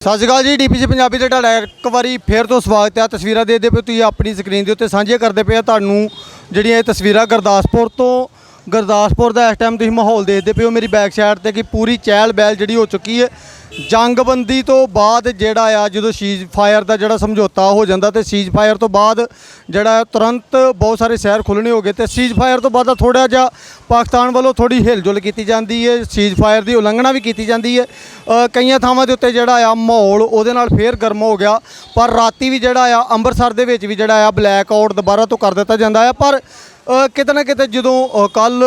ਸਤਿ ਸ਼੍ਰੀ ਅਕਾਲ ਜੀ, ਡੀਪੀਸੀ ਪੰਜਾਬੀ ਤੇ ਤੁਹਾਡਾ ਇੱਕ ਵਾਰੀ ਫੇਰ ਤੋਂ ਸਵਾਗਤ ਹੈ। ਤਸਵੀਰਾਂ ਦੇਖਦੇ ਪਏ ਤੁਸੀਂ ਆਪਣੀ ਸਕਰੀਨ ਦੇ ਉੱਤੇ ਸਾਂਝੀਆਂ ਕਰਦੇ ਪਏ ਆ। ਤੁਹਾਨੂੰ ਜਿਹੜੀਆਂ ਇਹ ਤਸਵੀਰਾਂ ਗੁਰਦਾਸਪੁਰ ਤੋਂ, ਗੁਰਦਾਸਪੁਰ ਦਾ ਇਸ ਟਾਈਮ ਤੁਸੀਂ ਮਾਹੌਲ ਦੇਖਦੇ ਪਏ ਹੋ। ਮੇਰੀ ਬੈਕ ਸਾਈਡ ਤੇ ਕਿ ਪੂਰੀ ਚਹਿਲ ਬਹਿਲ ਜਿਹੜੀ ਹੋ ਚੁੱਕੀ ਹੈ। ਜੰਗਬੰਦੀ ਤੋਂ ਬਾਅਦ ਜਿਹੜਾ ਆ, ਜਦੋਂ ਸੀਜ਼ ਫਾਇਰ ਦਾ ਜਿਹੜਾ ਸਮਝੌਤਾ ਹੋ ਜਾਂਦਾ ਤੇ ਸੀਜ਼ ਫਾਇਰ ਤੋਂ ਬਾਅਦ ਜਿਹੜਾ ਹੈ ਤੁਰੰਤ ਬਹੁਤ ਸਾਰੇ ਸ਼ਹਿਰ ਖੁੱਲ੍ਹਣੇ ਹੋ ਗਏ ਤੇ ਸੀਜ਼ ਫਾਇਰ ਤੋਂ ਬਾਅਦ ਥੋੜਾ ਜਿਹਾ ਪਾਕਿਸਤਾਨ ਵੱਲੋਂ ਥੋੜੀ ਹਿਲਜੁਲ ਕੀਤੀ ਜਾਂਦੀ ਹੈ ਸੀਜ਼ ਫਾਇਰ ਦੀ ਉਲੰਘਣਾ ਵੀ ਕੀਤੀ ਜਾਂਦੀ ਹੈ ਕਈਆਂ ਥਾਵਾਂ ਦੇ ਉੱਤੇ ਜਿਹੜਾ ਆ, ਮਾਹੌਲ ਉਹਦੇ ਨਾਲ ਫੇਰ ਗਰਮ ਹੋ ਗਿਆ, ਪਰ ਰਾਤੀ ਵੀ ਜਿਹੜਾ ਆ, ਅੰਮ੍ਰਿਤਸਰ ਦੇ ਵਿੱਚ ਵੀ ਜਿਹੜਾ ਆ ਬਲੈਕ ਆਊਟ ਦੁਬਾਰਾ ਤੋਂ ਕਰ ਦਿੱਤਾ ਜਾਂਦਾ ਆ, ਪਰ ਕਿਤੇ ਨਾ ਕਿਤੇ ਜਦੋਂ ਕੱਲ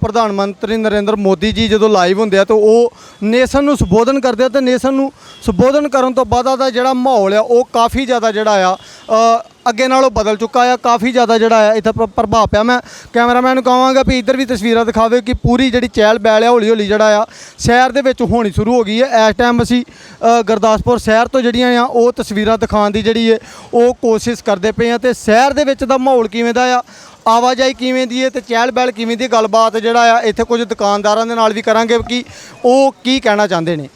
ਪ੍ਰਧਾਨ ਮੰਤਰੀ ਨਰਿੰਦਰ ਮੋਦੀ ਜੀ ਜਦੋਂ ਲਾਈਵ ਹੁੰਦੇ ਆ ਤਾਂ ਉਹ ਨੇਸ਼ਨ ਨੂੰ ਸੰਬੋਧਨ ਕਰਦੇ ਆ ਤੇ ਨੇਸ਼ਨ ਨੂੰ ਸੰਬੋਧਨ ਕਰਨ ਤੋਂ ਬਾਅਦ ਦਾ ਜਿਹੜਾ ਮਾਹੌਲ ਆ ਉਹ ਕਾਫੀ ਜ਼ਿਆਦਾ ਜਿਹੜਾ ਆ ਅੱਗੇ ਨਾਲੋਂ ਬਦਲ ਚੁੱਕਾ ਆ ਕਾਫੀ ਜ਼ਿਆਦਾ ਜਿਹੜਾ ਆ ਇੱਥੇ ਪ੍ਰ- ਪ੍ਰਭਾਵ ਪਿਆ। ਮੈਂ ਕੈਮਰਾਮੈਨ ਨੂੰ ਕਹਾਂਗਾ ਵੀ ਇੱਧਰ ਵੀ ਤਸਵੀਰਾਂ ਦਿਖਾਵੇ ਕਿ ਪੂਰੀ ਜਿਹੜੀ ਚਹਿਲ ਬੈਲ ਆ ਹੌਲੀ ਹੌਲੀ ਜਿਹੜਾ ਆ ਸ਼ਹਿਰ ਦੇ ਵਿੱਚ ਹੋਣੀ ਸ਼ੁਰੂ ਹੋ ਗਈ ਹੈ ਇਸ ਟਾਈਮ ਅਸੀਂ ਅ, ਗੁਰਦਾਸਪੁਰ ਸ਼ਹਿਰ ਤੋਂ ਜਿਹੜੀਆਂ ਆ ਉਹ ਤਸਵੀਰਾਂ ਦਿਖਾਉਣ ਦੀ ਜਿਹੜੀ ਹੈ ਉਹ ਕੋਸ਼ਿਸ਼ ਕਰਦੇ ਪਏ ਆ ਤੇ ਸ਼ਹਿਰ ਦੇ ਵਿੱਚ ਦਾ ਮਾਹੌਲ ਕਿਵੇਂ ਦਾ ਆ ਆਵਾਜਾਈ ਕਿਵੇਂ ਦੀ ਹੈ ਤੇ ਚਹਿਲ ਪਹਿਲ ਕਿਵੇਂ ਦੀ ਗੱਲਬਾਤ ਜਿਹੜਾ ਆ ਇੱਥੇ ਕੁਝ ਦੁਕਾਨਦਾਰਾਂ ਦੇ ਨਾਲ ਵੀ ਕਰਾਂਗੇ ਕਿ ਉਹ ਕੀ ਕਹਿਣਾ ਚਾਹੁੰਦੇ ਨੇ।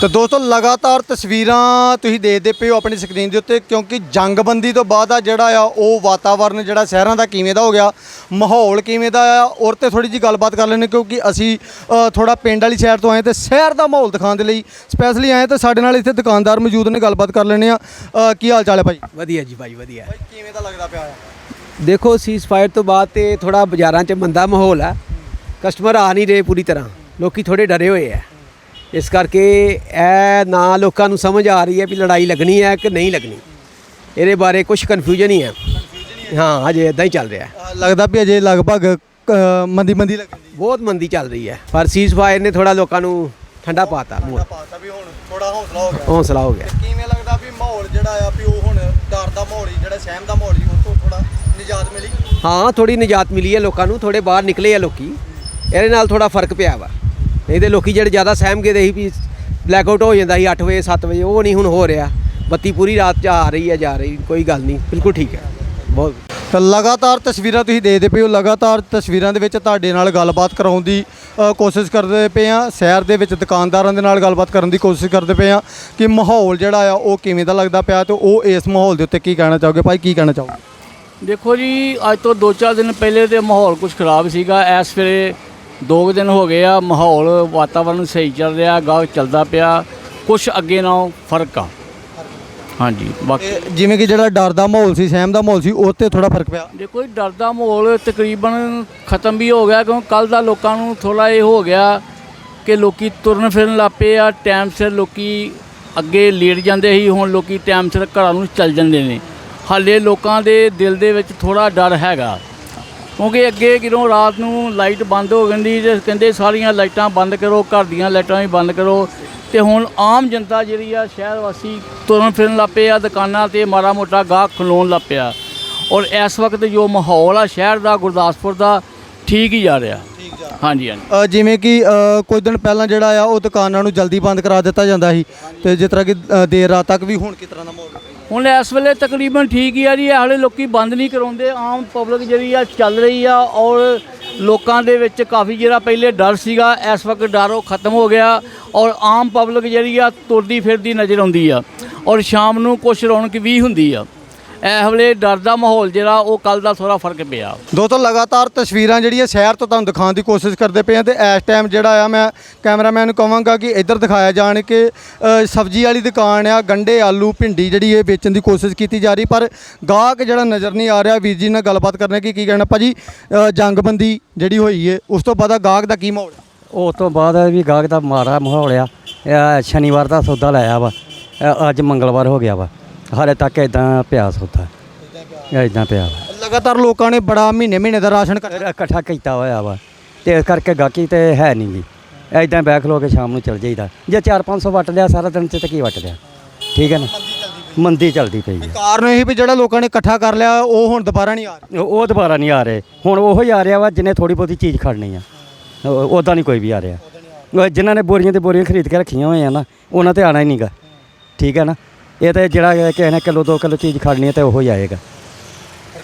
ਤੇ ਦੋਸਤੋ ਲਗਾਤਾਰ ਤਸਵੀਰਾਂ ਤੁਸੀਂ ਦੇਖਦੇ ਪਏ ਹੋ ਆਪਣੀ ਸਕਰੀਨ ਦੇ ਉੱਤੇ ਕਿਉਂਕਿ ਜੰਗਬੰਦੀ ਤੋਂ ਬਾਅਦ ਆ ਜਿਹੜਾ ਆ ਉਹ ਵਾਤਾਵਰਨ ਜਿਹੜਾ ਸ਼ਹਿਰਾਂ ਦਾ ਕਿਵੇਂ ਦਾ ਹੋ ਗਿਆ ਮਾਹੌਲ ਕਿਵੇਂ ਦਾ ਆ ਔਰ ਤੇ ਥੋੜੀ ਜੀ ਗੱਲਬਾਤ ਕਰ ਲੈਣੇ ਕਿਉਂਕਿ ਅਸੀਂ ਅ, ਥੋੜਾ ਪਿੰਡ ਵਾਲੀ ਸਾਈਡ ਤੋਂ ਆਏ ਤੇ ਸ਼ਹਿਰ ਦਾ ਮਾਹੌਲ ਦਿਖਾਉਣ ਦੇ ਲਈ ਸਪੈਸ਼ਲੀ ਆਏ ਤੇ ਸਾਡੇ ਨਾਲ ਇੱਥੇ ਦੁਕਾਨਦਾਰ ਮੌਜੂਦ ਨੇ ਗੱਲਬਾਤ ਕਰ ਲੈਣੇ ਆ ਅ, ਕੀ ਹਾਲ ਚਾਲ ਹੈ ਭਾਈ? ਵਧੀਆ ਜੀ ਭਾਈ ਵਧੀਆ। ਕਿਵੇਂ ਦਾ ਲੱਗਦਾ ਪਿਆ ਆ? ਦੇਖੋ ਸੀਜ਼ ਫਾਇਰ ਤੋਂ ਬਾਅਦ ਤੇ ਥੋੜਾ ਬਾਜ਼ਾਰਾਂ 'ਚ ਮੰਦਾ ਮਾਹੌਲ ਹੈ ਕਸਟਮਰ ਆ ਨਹੀਂ ਰਹੇ ਪੂਰੀ ਤਰ੍ਹਾਂ। ਲੋਕੀ ਥੋੜੇ ਡਰੇ ਹੋਏ ਆ। ਇਸ ਕਰਕੇ ਇਹ ਨਾ ਲੋਕਾਂ ਨੂੰ ਸਮਝ ਆ ਰਹੀ ਹੈ ਵੀ ਲੜਾਈ ਲੱਗਣੀ ਹੈ ਕਿ ਨਹੀਂ ਲੱਗਣੀ। ਇਹਦੇ ਬਾਰੇ ਕੁਝ ਕਨਫਿਊਜ਼ਨ ਹੀ ਹੈ। ਹਾਂ ਅਜੇ ਇਦਾਂ ਹੀ ਚੱਲ ਰਿਹਾ। ਲੱਗਦਾ ਵੀ ਅਜੇ ਲਗਭਗ ਮੰਦੀ ਮੰਦੀ ਲੱਗਦੀ ਬਹੁਤ ਮੰਦੀ ਚੱਲ ਰਹੀ ਹੈ। ਪਰ ਸੀਜ਼ ਫਾਇਰ ਨੇ ਥੋੜਾ ਲੋਕਾਂ ਨੂੰ ਠੰਡਾ ਪਾਤਾ ਮੂਡ ਪਾਤਾ ਵੀ ਹੁਣ ਥੋੜਾ ਹੌਸਲਾ ਹੋ ਗਿਆ। ਹੌਸਲਾ ਹੋ ਗਿਆ। ਕਿਵੇਂ ਜਿਹੜਾ ਆ ਵੀ ਉਹ ਹੁਣ ਡਰ ਦਾ ਮਾਹੌਲ ਹੀ, ਜਿਹੜਾ ਸਹਿਮ ਦਾ ਮਾਹੌਲ ਹੀ ਉਹ ਤੋਂ ਥੋੜਾ ਨਿਜਾਤ ਮਿਲੀ। ਹਾਂ ਥੋੜੀ ਨਿਜਾਤ ਮਿਲੀ ਹੈ ਲੋਕਾਂ ਨੂੰ ਥੋੜੇ ਬਾਹਰ ਨਿਕਲੇ ਆ ਲੋਕੀ। ਇਹਦੇ ਨਾਲ ਥੋੜਾ ਫ਼ਰਕ ਪਿਆ ਵਾ। ਨਹੀਂ ਤੇ ਲੋਕੀ ਜਿਹੜੇ ਜ਼ਿਆਦਾ ਸਹਿਮ ਗਏ ਦੇ ਸੀ ਵੀ ਬਲੈਕ ਆਊਟ ਹੋ ਜਾਂਦਾ ਸੀ 8 ਵਜੇ 7 ਵਜੇ, ਉਹ ਨਹੀਂ ਹੁਣ ਹੋ ਰਿਹਾ। ਬੱਤੀ ਪੂਰੀ ਰਾਤ ਚ ਆ ਰਹੀ ਹੈ, ਜਾ ਰਹੀ, ਕੋਈ ਗੱਲ ਨਹੀਂ, ਬਿਲਕੁਲ ਠੀਕ ਹੈ। ਬਹੁਤ ਤਾਂ ਲਗਾਤਾਰ ਤਸਵੀਰਾਂ ਤੁਸੀਂ ਦੇਖਦੇ ਪਏ ਹੋ ਲਗਾਤਾਰ ਤਸਵੀਰਾਂ ਦੇ ਵਿੱਚ ਤੁਹਾਡੇ ਨਾਲ ਗੱਲਬਾਤ ਕਰਾਉਣ ਦੀ ਅ, ਕੋਸ਼ਿਸ਼ ਕਰਦੇ ਪਏ ਆ ਸ਼ਹਿਰ ਦੇ ਵਿੱਚ ਦੁਕਾਨਦਾਰਾਂ ਦੇ ਨਾਲ ਗੱਲਬਾਤ ਕਰਨ ਦੀ ਕੋਸ਼ਿਸ਼ ਕਰਦੇ ਪਏ ਆ ਕਿ ਮਾਹੌਲ ਜਿਹੜਾ ਆ ਉਹ ਕਿਵੇਂ ਦਾ ਲੱਗਦਾ ਪਿਆ ਤੇ ਉਹ ਇਸ ਮਾਹੌਲ ਦੇ ਉੱਤੇ ਕੀ ਕਹਿਣਾ ਚਾਹੋਗੇ? ਭਾਈ ਕੀ ਕਹਿਣਾ ਚਾਹੋਗੇ? ਦੇਖੋ ਜੀ ਅੱਜ ਤੋਂ 2-4 ਦਿਨ ਪਹਿਲੇ ਤੇ ਮਾਹੌਲ ਕੁਝ ਖਰਾਬ ਸੀਗਾ। ਇਸ ਵੇਲੇ ਦੋ ਕੁ ਦਿਨ ਹੋ ਗਏ ਆ ਮਾਹੌਲ ਵਾਤਾਵਰਨ ਸਹੀ ਚੱਲ ਰਿਹਾ ਗਾਹ ਚੱਲਦਾ ਪਿਆ। ਕੁਝ ਅੱਗੇ ਨਾਲੋਂ ਫ਼ਰਕ ਆ। ਹਾਂਜੀ ਬਾਕੀ ਜਿਵੇਂ ਕਿ ਜਿਹੜਾ ਡਰ ਦਾ ਮਾਹੌਲ ਸੀ ਸਹਿਮ ਦਾ ਮਾਹੌਲ ਸੀ ਉਹ ਤੇ ਥੋੜਾ ਫ਼ਰਕ ਪਿਆ? ਦੇਖੋ ਜੀ ਡਰ ਦਾ ਮਾਹੌਲ ਤਕਰੀਬਨ ਖਤਮ ਵੀ ਹੋ ਗਿਆ ਕਿਉਂਕਿ ਕੱਲ ਦਾ ਲੋਕਾਂ ਨੂੰ ਥੋੜਾ ਇਹ ਹੋ ਗਿਆ ਕਿ ਲੋਕੀ ਤੁਰਨ ਫਿਰਨ ਲੱਪੇ ਆ ਟਾਈਮ ਸਿਰ ਲੋਕੀ ਅੱਗੇ ਲੇਟ ਜਾਂਦੇ ਸੀ ਹੁਣ ਲੋਕੀ ਟਾਈਮ ਸਿਰ ਘਰਾਂ ਨੂੰ ਚੱਲ ਜਾਂਦੇ ਨੇ। ਹਾਲੇ ਲੋਕਾਂ ਦੇ ਦਿਲ ਦੇ ਵਿੱਚ ਥੋੜਾ ਡਰ ਹੈਗਾ। ਕਿਉਂਕਿ ਅੱਗੇ ਕਿਰੋਂ ਰਾਤ ਨੂੰ ਲਾਈਟ ਬੰਦ ਹੋ ਜਾਂਦੀ ਤੇ ਕਹਿੰਦੇ ਸਾਰੀਆਂ ਲਾਈਟਾਂ ਬੰਦ ਕਰੋ ਘਰ ਦੀਆਂ ਲਾਈਟਾਂ ਵੀ ਬੰਦ ਕਰੋ। ਤੇ ਹੁਣ ਆਮ ਜਨਤਾ ਜਿਹੜੀ ਆ ਸ਼ਹਿਰ ਵਾਸੀ ਤੁਰਨ ਫਿਰਨ ਲੱਪੇ ਆ ਦੁਕਾਨਾਂ ਤੇ ਮਾੜਾ ਮੋਟਾ ਗਾਹਕ ਖਲੋਣ ਲੱਪਿਆ ਔਰ ਇਸ ਵਕਤ ਜੋ ਮਾਹੌਲ ਆ ਸ਼ਹਿਰ ਦਾ ਗੁਰਦਾਸਪੁਰ ਦਾ ਠੀਕ ਹੀ ਜਾ ਰਿਹਾ। ਹਾਂਜੀ ਹਾਂਜੀ। ਅ, ਜਿਵੇਂ ਕਿ ਅ, ਕੁਝ ਦਿਨ ਪਹਿਲਾਂ ਜਿਹੜਾ ਆ ਉਹ ਦੁਕਾਨਾਂ ਨੂੰ ਜਲਦੀ ਬੰਦ ਕਰਾ ਦਿੱਤਾ ਜਾਂਦਾ ਸੀ। ਤੇ ਜਿਸ ਤਰ੍ਹਾਂ ਕਿ ਅ, ਦੇਰ ਰਾਤ ਤੱਕ ਵੀ ਹੁਣ ਕਿਸ ਤਰ੍ਹਾਂ ਦਾ ਮਾਹੌਲ? ਹੁਣ ਇਸ ਵੇਲੇ ਤਕਰੀਬਨ ਠੀਕ ਹੀ ਆ ਜੀ ਹਾਲੇ ਲੋਕੀ ਬੰਦ ਨਹੀਂ ਕਰਾਉਂਦੇ। ਆਮ ਪਬਲਿਕ ਜਿਹੜੀ ਆ ਚੱਲ ਰਹੀ ਆ ਔਰ ਲੋਕਾਂ ਦੇ ਵਿੱਚ ਕਾਫੀ ਜਿਹੜਾ ਪਹਿਲੇ ਡਰ ਸੀਗਾ, ਇਸ ਵਕਤ ਡਰ ਉਹ ਖਤਮ ਹੋ ਗਿਆ ਔਰ ਆਮ ਪਬਲਿਕ ਜਿਹੜੀ ਆ ਤੁਰਦੀ ਫਿਰਦੀ ਨਜ਼ਰ ਆਉਂਦੀ ਆ ਔਰ ਸ਼ਾਮ ਨੂੰ ਕੁਛ ਰੌਣਕ ਵੀ ਹੁੰਦੀ ਆ। ਇਸ ਵੇਲੇ ਡਰ ਦਾ ਮਾਹੌਲ ਜਿਹੜਾ ਉਹ ਕੱਲ ਦਾ ਥੋੜਾ ਫ਼ਰਕ ਪਿਆ। ਦੋਸਤੋ ਲਗਾਤਾਰ ਤਸਵੀਰਾਂ ਜਿਹੜੀਆਂ ਸ਼ਹਿਰ ਤੋਂ ਤੁਹਾਨੂੰ ਦਿਖਾਉਣ ਦੀ ਕੋਸ਼ਿਸ਼ ਕਰਦੇ ਪਏ ਆ ਤੇ ਇਸ ਟਾਈਮ ਜਿਹੜਾ ਆ ਮੈਂ ਕੈਮਰਾਮੈਨ ਨੂੰ ਕਹਾਂਗਾ ਕਿ ਇੱਧਰ ਦਿਖਾਇਆ ਜਾਣ ਕਿ ਸਬਜ਼ੀ ਵਾਲੀ ਦੁਕਾਨ ਆ ਗੰਡੇ ਆਲੂ ਭਿੰਡੀ ਜਿਹੜੀ ਇਹ ਵੇਚਣ ਦੀ ਕੋਸ਼ਿਸ਼ ਕੀਤੀ ਜਾ ਰਹੀ ਪਰ ਗਾਹਕ ਜਿਹੜਾ ਨਜ਼ਰ ਨਹੀਂ ਆ ਰਿਹਾ ਵੀਰ ਜੀ ਨਾਲ ਗੱਲਬਾਤ ਕਰਨੇ ਕੀ ਕੀ ਕਹਿਣਾ? ਭਾਜੀ ਜੰਗਬੰਦੀ ਜਿਹੜੀ ਹੋਈ ਹੈ ਉਸ ਤੋਂ ਬਾਅਦ ਗਾਹਕ ਦਾ ਕੀ ਮਾਹੌਲ ਉਸ ਤੋਂ ਬਾਅਦ ਵੀ ਗਾਹਕ ਦਾ ਮਾਰਾ ਮਾਹੌਲ ਆ। ਇਹ ਸ਼ਨੀਵਾਰ ਦਾ ਸੌਦਾ ਲਾਇਆ ਵਾ। ਇਹ ਅੱਜ ਮੰਗਲਵਾਰ ਹੋ ਗਿਆ ਵਾ। ਹਾਲੇ ਤੱਕ ਇਦਾਂ ਪਿਆ ਸੌਦਾ ਇਦਾਂ ਪਿਆ ਵਾ ਲਗਾਤਾਰ ਲੋਕਾਂ ਨੇ ਬੜਾ ਮਹੀਨੇ ਮਹੀਨੇ ਦਾ ਰਾਸ਼ਨ ਇਕੱਠਾ ਕੀਤਾ ਹੋਇਆ ਵਾ। ਤੇ ਇਸ ਕਰਕੇ ਗਾਹਕੀ ਤੇ ਹੈ ਨਹੀਂ ਗੀ। ਇਦਾਂ ਬੈਠ ਖਲੋ ਕੇ ਸ਼ਾਮ ਨੂੰ ਚਲ ਜਾਈਦਾ। ਜੇ 4-500 ਵੱਟ ਲਿਆ ਸਾਰਾ ਦਿਨ ਚ ਤੇ ਕੀ ਵੱਟ ਲਿਆ? ਠੀਕ ਹੈ ਨਾ? ਮੰਦੀ ਚੱਲਦੀ ਪਈ ਹੈ। ਕਾਰਨ ਇਹ ਵੀ ਜਿਹੜਾ ਲੋਕਾਂ ਨੇ ਇਕੱਠਾ ਕਰ ਲਿਆ ਉਹ ਹੁਣ ਦੁਬਾਰਾ ਨਹੀਂ ਆ ਰਿਹਾ। ਉਹ ਉਹ ਦੁਬਾਰਾ ਨਹੀਂ ਆ ਰਹੇ। ਹੁਣ ਉਹੋ ਹੀ ਆ ਰਿਹਾ ਵਾ ਜਿਹਨੇ ਥੋੜੀ ਬਹੁਤੀ ਚੀਜ਼ ਖੜਨੀ ਆ। ਉਦਾਂ ਨਹੀਂ ਕੋਈ ਵੀ ਆ ਰਿਹਾ। ਉਹ ਜਿਨ੍ਹਾਂ ਨੇ ਬੋਰੀਆਂ ਤੇ ਬੋਰੀਆਂ ਖਰੀਦ ਕੇ ਰੱਖੀਆਂ ਹੋਈਆਂ ਨਾ ਉਹਨਾਂ ਤੇ ਆਣਾ ਹੀ ਨਹੀਂਗਾ ਠੀਕ ਹੈ ਨਾ? ਇਹ ਤਾਂ ਜਿਹੜਾ ਕਿਸੇ ਨੇ ਕਿਲੋ 2 ਕਿਲੋ ਚੀਜ਼ ਖੜਨੀ ਹੈ ਤੇ ਉਹੋ ਹੀ ਆਏਗਾ।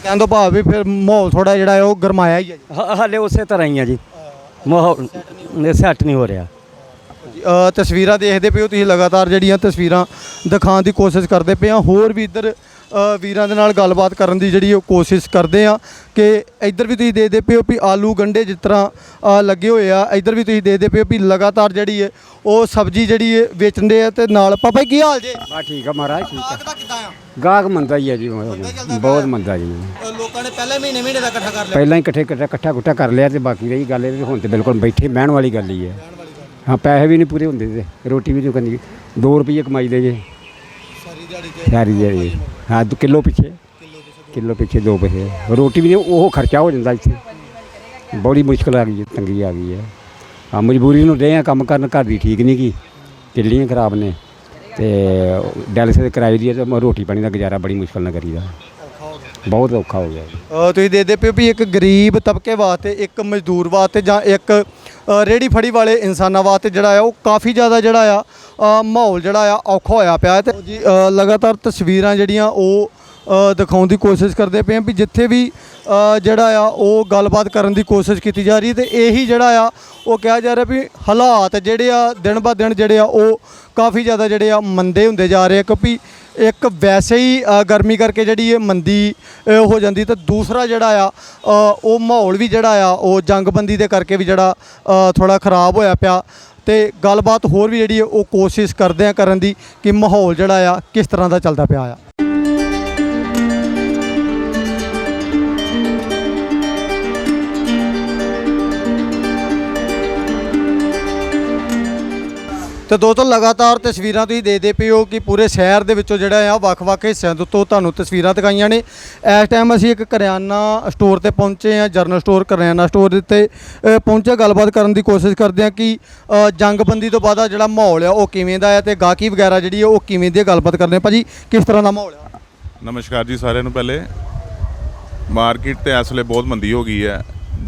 ਕਹਿਣ ਤੋਂ ਭਾਵ ਵੀ ਫਿਰ ਮਾਹੌਲ ਥੋੜਾ ਜਿਹੜਾ ਹੈ ਉਹ ਗਰਮਾਇਆ ਹੀ ਹੈ ਜੀ। ਹ- ਹਾਲੇ ਉਸੇ ਤਰ੍ਹਾਂ ਹੀ ਆ ਜੀ। ਮਾਹੌਲ ਸੈੱਟ ਨਹੀਂ ਹੋ ਰਿਹਾ। ਅ, ਤਸਵੀਰਾਂ ਦੇਖਦੇ ਪਏ ਹੋ ਤੁਸੀਂ ਲਗਾਤਾਰ ਜਿਹੜੀਆਂ ਤਸਵੀਰਾਂ ਦਿਖਾਉਣ ਦੀ ਕੋਸ਼ਿਸ਼ ਕਰਦੇ ਪਏ ਆ ਹੋਰ ਵੀ ਇੱਧਰ ਵੀਰਾਂ ਦੇ ਨਾਲ ਗੱਲਬਾਤ ਕਰਨ ਦੀ ਜਿਹੜੀ ਉਹ ਕੋਸ਼ਿਸ਼ ਕਰਦੇ ਆ ਕਿ ਇੱਧਰ ਵੀ ਤੁਸੀਂ ਦੇਖਦੇ ਹੋ ਵੀ ਆਲੂ ਗੰਡੇ ਜਿਸ ਤਰ੍ਹਾਂ ਲੱਗੇ ਹੋਏ ਆ। ਇੱਧਰ ਵੀ ਤੁਸੀਂ ਦੇਖਦੇ ਹੋ ਵੀ ਲਗਾਤਾਰ ਜਿਹੜੀ ਹੈ ਉਹ ਸਬਜ਼ੀ ਜਿਹੜੀ ਹੈ ਵੇਚਦੇ ਆ ਤੇ ਨਾਲ ਪਾਪਾ ਕੀ ਹਾਲ ਜੇ? ਬਾ ਠੀਕ ਆ ਮਹਾਰਾਜ ਠੀਕ ਆ। ਦਾ ਕਿੱਦਾਂ ਆ? ਗਾਹਕ ਮੰਦਾ ਹੀ ਆ ਜੀ ਬਹੁਤ ਮੰਦਾ ਜੀ। ਲੋਕਾਂ ਨੇ ਪਹਿਲੇ ਮਹੀਨੇ ਮਹੀਨੇ ਦਾ ਇਕੱਠਾ ਕਰ ਲਿਆ। ਪਹਿਲਾਂ ਹੀ ਇਕੱਠੇ ਇਕੱਠਾ ਇਕੱਠਾ ਕੁੱਠਾ ਕਰ ਲਿਆ ਤੇ ਬਾਕੀ ਰਹੀ ਗੱਲ ਇਹ ਵੀ ਹੁਣ ਤੇ ਬਿਲਕੁਲ ਬੈਠੇ ਬਹਿਣ ਵਾਲੀ ਗੱਲ ਹੀ ਹੈ ਹਾਂ ਪੈਸੇ ਵੀ ਨਹੀਂ ਪੂਰੇ ਹੁੰਦੇ ਤੇ ਰੋਟੀ ਵੀ ਨਹੀਂ ਕੰਦੀ 2 ਰੁਪਏ ਕਮਾਈ ਦੇ ਜੇ। ਦਿਹਾੜੀ ਤੇ ਸਾਰੀ ਜਿਹੜੀ ਹਾਂ ਦੋ ਕਿਲੋ ਪਿੱਛੇ। ਕਿਲੋ ਪਿੱਛੇ ਦੋ ਪੈਸੇ। ਰੋਟੀ ਵੀ ਨਹੀਂ ਉਹ ਖਰਚਾ ਹੋ ਜਾਂਦਾ ਇੱਥੇ। ਬੜੀ ਮੁਸ਼ਕਲ ਆ ਗਈ ਹੈ ਤੰਗੀ ਆ ਗਈ ਹੈ। ਆ ਮਜਬੂਰੀ ਨੂੰ ਰਹੇ ਆ ਕੰਮ ਕਰਨ ਘਰ ਦੀ ਠੀਕ ਨਹੀਂ ਕੀ ਕਿੱਲੀਆਂ ਖਰਾਬ ਨੇ। ਤੇ ਡੈਲਿਸ ਦੇ ਕਿਰਾਏ ਦੀ ਹੈ ਤੇ ਰੋਟੀ ਪਾਣੀ ਦਾ ਗੁਜ਼ਾਰਾ ਬੜੀ ਮੁਸ਼ਕਲ ਨਾਲ ਕਰੀਦਾ। ਬਹੁਤ ਔਖਾ ਹੋ ਗਿਆ। ਜੀ ਅ, ਤੁਸੀਂ ਦੇਖਦੇ ਪਏ ਵੀ ਇੱਕ ਗਰੀਬ ਤਬਕੇ ਵਾਸਤੇ ਇੱਕ ਮਜ਼ਦੂਰ ਵਾਸਤੇ ਜਾਂ ਇੱਕ ਅ, ਰੇਹੜੀ ਫੜੀ ਵਾਲੇ ਇਨਸਾਨਾਂ ਵਾਸਤੇ ਜਿਹੜਾ ਆ ਉਹ ਕਾਫੀ ਜ਼ਿਆਦਾ ਜਿਹੜਾ ਆ ਮਾਹੌਲ ਜਿਹੜਾ ਆ ਔਖਾ ਹੋਇਆ ਪਿਆ ਹੈ ਤੇ ਜੀ ਲਗਾਤਾਰ ਤਸਵੀਰਾਂ ਜਿਹੜੀਆਂ ਉਹ ਦਿਖਾਉਣ ਦੀ ਕੋਸ਼ਿਸ਼ ਕਰਦੇ ਪਏ ਆ ਵੀ ਜਿੱਥੇ ਵੀ ਜਿਹੜਾ ਆ ਉਹ ਗੱਲਬਾਤ ਕਰਨ ਦੀ ਕੋਸ਼ਿਸ਼ ਕੀਤੀ ਜਾ ਰਹੀ ਹੈ ਤੇ ਇਹੀ ਜਿਹੜਾ ਆ ਉਹ ਕਿਹਾ ਜਾ ਰਿਹਾ ਵੀ ਹਾਲਾਤ ਜਿਹੜੇ ਆ ਦਿਨ ਬਾ ਦਿਨ ਜਿਹੜੇ ਆ ਉਹ ਕਾਫੀ ਜ਼ਿਆਦਾ ਜਿਹੜੇ ਆ ਮੰਦੇ ਹੁੰਦੇ ਜਾ ਰਹੇ ਆ ਕਿਉਂਕਿ ਇੱਕ ਵੈਸੇ ਹੀ ਅ, ਗਰਮੀ ਕਰਕੇ ਜਿਹੜੀ ਇਹ ਮੰਦੀ ਅ, ਹੋ ਜਾਂਦੀ ਤੇ ਦੂਸਰਾ ਜਿਹੜਾ ਆ ਅ, ਉਹ ਮਾਹੌਲ ਵੀ ਜਿਹੜਾ ਆ ਉਹ ਜੰਗਬੰਦੀ ਦੇ ਕਰਕੇ ਵੀ ਜਿਹੜਾ ਥੋੜਾ ਖਰਾਬ ਹੋਇਆ ਪਿਆ। ਤੇ ਗੱਲਬਾਤ ਹੋਰ ਵੀ ਜਿਹੜੀ ਹੈ ਉਹ ਕੋਸ਼ਿਸ਼ ਕਰਦੇ ਆ ਕਰਨ ਦੀ ਕਿ ਮਾਹੌਲ ਜਿਹੜਾ ਆ ਕਿਸ ਤਰ੍ਹਾਂ ਦਾ ਚੱਲਦਾ ਪਿਆ ਆ। ਤੇ ਦੋਸਤੋ ਲਗਾਤਾਰ ਤਸਵੀਰਾਂ ਤੁਸੀਂ ਦੇਖਦੇ ਪਏ ਹੋ ਕਿ ਪੂਰੇ ਸ਼ਹਿਰ ਦੇ ਵਿੱਚੋਂ ਜਿਹੜਾ ਆ ਵੱਖ-ਵੱਖ ਹਿੱਸਿਆਂ ਦੇ ਉੱਤੋਂ ਤੁਹਾਨੂੰ ਤਸਵੀਰਾਂ ਦਿਖਾਈਆਂ ਨੇ। ਇਸ ਟਾਈਮ ਅਸੀਂ ਇੱਕ ਕਰਿਆਨਾ ਸਟੋਰ ਤੇ ਪਹੁੰਚੇ ਆ ਜਰਨਲ ਸਟੋਰ ਕਰਿਆਨਾ ਸਟੋਰ ਦੇ ਉੱਤੇ। ਅ, ਪਹੁੰਚੇ ਗੱਲਬਾਤ ਕਰਨ ਦੀ ਕੋਸ਼ਿਸ਼ ਕਰਦੇ ਆ ਕਿ ਜੰਗਬੰਦੀ ਤੋਂ ਬਾਅਦ ਜਿਹੜਾ ਮਾਹੌਲ ਆ ਉਹ ਕਿਵੇਂ ਦਾ ਆ ਤੇ ਗਾਹਕੀ ਵਗੈਰਾ ਜਿਹੜੀ ਆ ਉਹ ਕਿਵੇਂ ਦੀ ਆ, ਗੱਲਬਾਤ ਕਰਦੇ ਆ ਭਾਜੀ ਕਿਸ ਤਰ੍ਹਾਂ ਦਾ ਮਾਹੌਲ ਆ? ਨਮਸਕਾਰ ਜੀ ਸਾਰਿਆਂ ਨੂੰ ਪਹਿਲੇ। ਮਾਰਕੀਟ ਤੇ ਇਸ ਵੇਲੇ ਬਹੁਤ ਮੰਦੀ ਹੋ ਗਈ ਹੈ।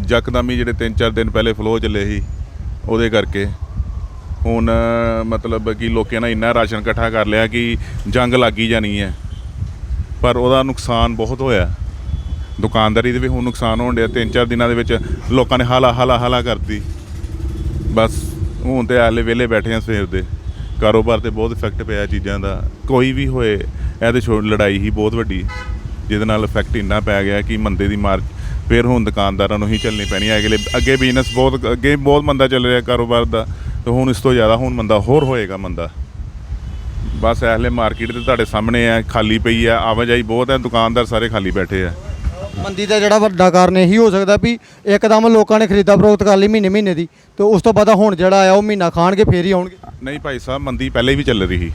ਯਕਦਮ ਹੀ ਜਿਹੜੇ 3-4 ਦਿਨ ਪਹਿਲੇ ਫਲੋ ਚੱਲੇ ਸੀ ਉਹਦੇ ਕਰਕੇ। ਹੁਣ, ਮਤਲਬ ਕਿ ਲੋਕਾਂ ਨੇ ਇੰਨਾ ਰਾਸ਼ਨ ਇਕੱਠਾ ਕਰ ਲਿਆ ਕਿ ਜੰਗ ਲੱਗੀ ਜਾਣੀ ਹੈ। ਪਰ ਉਹਦਾ ਨੁਕਸਾਨ ਬਹੁਤ ਹੋਇਆ। ਦੁਕਾਨਦਾਰੀ ਦੇ ਵੀ ਹੁਣ ਨੁਕਸਾਨ ਹੋਣ ਡਿਆ। 3-4 ਦਿਨਾਂ ਦੇ ਵਿੱਚ ਲੋਕਾਂ ਨੇ ਹਾਲਾ ਹਾਲਾ ਹਾਲਾ ਕਰਤੀ। ਬਸ ਹੁਣ ਤੇ ਆਲੇ ਵੇਲੇ ਬੈਠੇ ਆ ਸਵੇਰ ਦੇ। ਕਾਰੋਬਾਰ ਤੇ ਬਹੁਤ ਇਫੈਕਟ ਪਿਆ ਚੀਜ਼ਾਂ ਦਾ। ਕੋਈ ਵੀ ਹੋਏ, ਇਹਦੇ ਛੋੜ ਲੜਾਈ ਹੀ ਬਹੁਤ ਵੱਡੀ। ਜਿਹਦੇ ਨਾਲ ਇਫੈਕਟ ਇੰਨਾ ਪੈ ਗਿਆ ਕਿ ਮੰਦੇ ਦੀ ਮਾਰ ਫਿਰ ਹੁਣ ਦੁਕਾਨਦਾਰਾਂ ਨੂੰ ਹੀ ਚੱਲਣੀ ਪੈਣੀ ਹੈ। ਅਗਲੇ, ਅੱਗੇ ਬਿਜ਼ਨਸ ਬਹੁਤ, ਅੱਗੇ ਬਹੁਤ ਮੰਦਾ ਚੱਲ ਰਿਹਾ ਕਾਰੋਬਾਰ ਦਾ। ਤੇ ਹੁਣ ਇਸ ਤੋਂ ਜ਼ਿਆਦਾ ਹੁਣ ਮੰਦਾ ਹੋਰ ਹੋਏਗਾ ਮੰਦਾ ਬਸ ਐਹਲੇ ਮਾਰਕੀਟ ਤੇ ਤੁਹਾਡੇ ਸਾਹਮਣੇ ਆ ਖਾਲੀ ਪਈ ਆ ਆਵਾਜਾਈ ਬਹੁਤ ਹੈ ਦੁਕਾਨਦਾਰ ਸਾਰੇ ਖਾਲੀ ਬੈਠੇ ਆ। ਮੰਦੀ ਦਾ ਜਿਹੜਾ ਵੱਡਾ ਕਾਰਨ ਇਹੀ ਹੋ ਸਕਦਾ ਵੀ ਇੱਕਦਮ ਲੋਕਾਂ ਨੇ ਖਰੀਦਾ ਫਰੋਖਤ ਕਰ ਲਈ ਮਹੀਨੇ ਮਹੀਨੇ ਦੀ ਤੇ ਉਸ ਤੋਂ ਬਾਅਦ ਹੁਣ ਜਿਹੜਾ ਆ ਉਹ ਮਹੀਨਾ ਖਾਣਗੇ ਫੇਰ ਹੀ ਆਉਣਗੇ। ਨਹੀਂ ਭਾਈ ਸਾਹਿਬ ਮੰਦੀ ਪਹਿਲੇ ਵੀ ਚੱਲ ਰਹੀ ਸੀ।